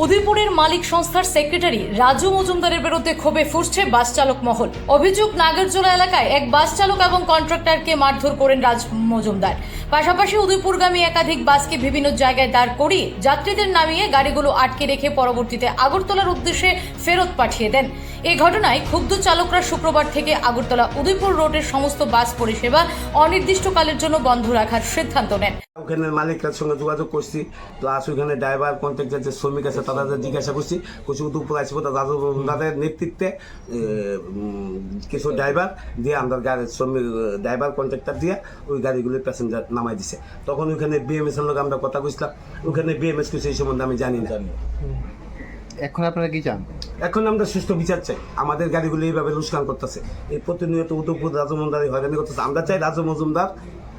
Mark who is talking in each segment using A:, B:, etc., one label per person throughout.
A: উদয়পুরের মালিক সংস্থার সেক্রেটারি রাজু মজুমদারের বিরুদ্ধে ক্ষোভে ফুসছে বাস চালক মহল। অভিযোগ, নাগরজোলা এলাকায় এক বাস চালক এবং কন্ট্রাক্টরকে মারধর করেন রাজ মজুমদার। পাশাপাশি উদয়পুরগামী একাধিক বাসকে বিভিন্ন জায়গায় দাঁড় করিয়ে যাত্রীদের নামিয়ে গাড়িগুলো আটকে রেখে পরবর্তীতে আগরতলার উদ্দেশ্যে ফেরত পাঠিয়ে দেন। এই ঘটনায় ক্ষুব্ধ চালকরা শুক্রবার থেকে আগরতলা উদয়পুর রোডের সমস্ত বাস পরিষেবা অনির্দিষ্টকালের জন্য বন্ধ রাখার সিদ্ধান্ত নেন।
B: ওখানে মালিকের সঙ্গে যোগাযোগ করছি প্লাস ওইখানে ড্রাইভার কন্ট্রাক্টর যে শ্রমিক আছে তাদের জিজ্ঞাসা করছি কিছু দুপুর আসব রাজু তাদের নেতৃত্বে কিছু ড্রাইভার দিয়ে আমরা গাড়ির শ্রমিক ড্রাইভার কন্ট্রাক্টর দিয়ে ওই গাড়িগুলি প্যাসেঞ্জার নামাই দিছে। তখন ওইখানে বিএমএস এর লোক আমরা কথা কইছিলাম ওখানে বিএমএস কিছু এই সম্বন্ধে আমি জানি না।
C: এখন আপনারা কি চান?
B: এখন আমরা সুস্থ বিচার চাই। আমাদের গাড়িগুলো এইভাবে লুস্কান করতেছে। এই প্রতিনিয়ত উদয়পুর রাজু মজুমদার হয়রানি করতেছে। আমরা চাই রাজু মজুমদার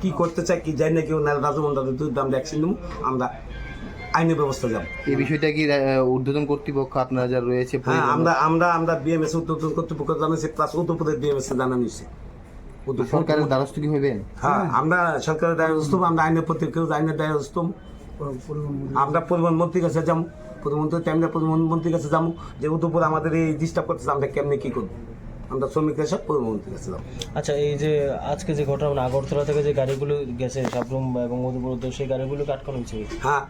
B: কি করতে চাই কি যাই না কেউ না রাজু মজুমদারের বিরুদ্ধে আমরা অ্যাকশন নেব আমরা আইনি ব্যবস্থা যাব
C: এই বিষয়টা কি ঊর্ধ্বতন কর্তৃপক্ষ আপনারা যা রয়েছে
B: হ্যাঁ আমরা আমরা আমরা বিএমএস উত্তর কর্তৃপক্ষ জানাইছি প্লাস উত্তরপ্রদেশ বিএমএস জানা নিচ্ছি
C: সরকারের দ্বারস্থ কি হইবেন?
B: হ্যাঁ আমরা সরকারের হস্তম আমরা আইনের প্রতি কেউ আইনের হস্তম আমরা পরিবহন মন্ত্রীর কাছে যাব প্রধানমন্ত্রী টাইমে পরিবহন মন্ত্রীর কাছে যাব যে উত্তরপুর আমাদের এই ডিস্টার্ব করতেছে আমরা কেমনি কি করব? আমরা শ্রমিকদের সব পরিবহন মন্ত্রীর কাছে যাব।
D: আচ্ছা এই যে আজকে যে ঘটনা মানে আগরতলা থেকে যে গাড়িগুলো গেছে সাবরুম এবং মধুপুর সেই গাড়িগুলো আটকানো হয়েছে?
B: হ্যাঁ।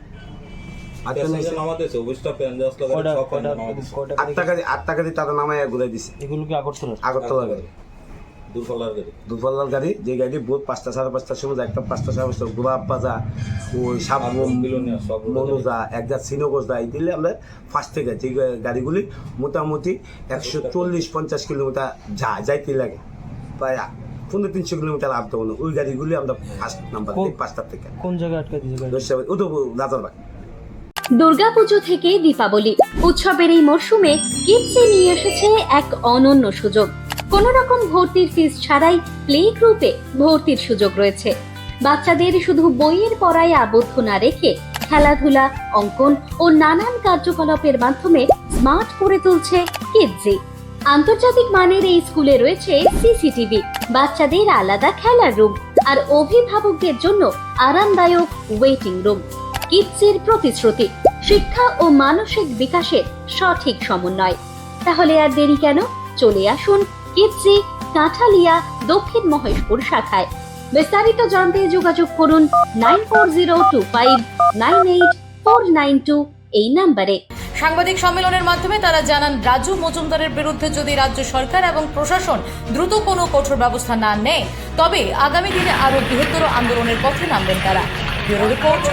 B: ঘুরে দিছে
D: এগুলো কি আগরতলা
B: আগরতলা গাড়ি।
E: গাড়ি।
B: দুপাল্লার গাড়ি যে গাড়ি ভোর পাঁচটা সাড়ে পাঁচটার সময় যায়, একটা পাঁচটা সাড়ে পাঁচটা গোলাপ বাজা ওই মনুজা শ্রীনগর যায় দিলে আমরা ফার্স্ট থেকে যে গাড়িগুলি মোটামুটি একশো চল্লিশ পঞ্চাশ কিলোমিটার যা যাইতে লাগে। প্রায় পনেরো তিনশো কিলোমিটার আপ ওই গাড়িগুলি আমরা ফার্স্ট নাম্বার পাঁচটার থেকে।
D: কোন জায়গায় আটকা দিয়েছে
B: রাজারবাগ
F: দুর্গাপুজো থেকে দীপাবলি। উৎসবের এই মরশুমে কিডসে নিয়ে এসেছে এক অনন্য সুযোগ। কোন রকম ভর্তির ফিস ছাড়াই প্লে গ্রুপে ভর্তির সুযোগ রয়েছে। বাচ্চাদের শুধু বইয়ের পড়ায় আবদ্ধ না রেখে খেলাধুলা, অঙ্কন ও নানান কার্যকলাপের মাধ্যমে স্মার্ট করে তুলছে কিডজি আন্তর্জাতিক মানের এই স্কুলে রয়েছে সিসিটিভি বাচ্চাদের আলাদা খেলার রুম আর অভিভাবকদের জন্য আরামদায়ক ওয়েটিং রুম কিডসের প্রতিশ্রুতি। শিক্ষা ও মানসিক বিকাশের সঠিক সমন্বয়। তাহলে আর দেরি কেন? চলে আসুন কিডসি কাঁঠালিয়া দক্ষিণ মহেশপুর শাখায়। বিস্তারিত জানতে যোগাযোগ করুন nine four zero two five nine eight four nine two এই নাম্বারে।
A: সাংবাদিক সম্মেলনের মাধ্যমে তারা জানান, রাজু মজুমদারের বিরুদ্ধে যদি রাজ্য সরকার এবং প্রশাসন দ্রুত কোনো কঠোর ব্যবস্থা না নেয়, তবে আগামী দিনে আরও বৃহত্তর আন্দোলনের পথে নামবেন তারা। Bureau report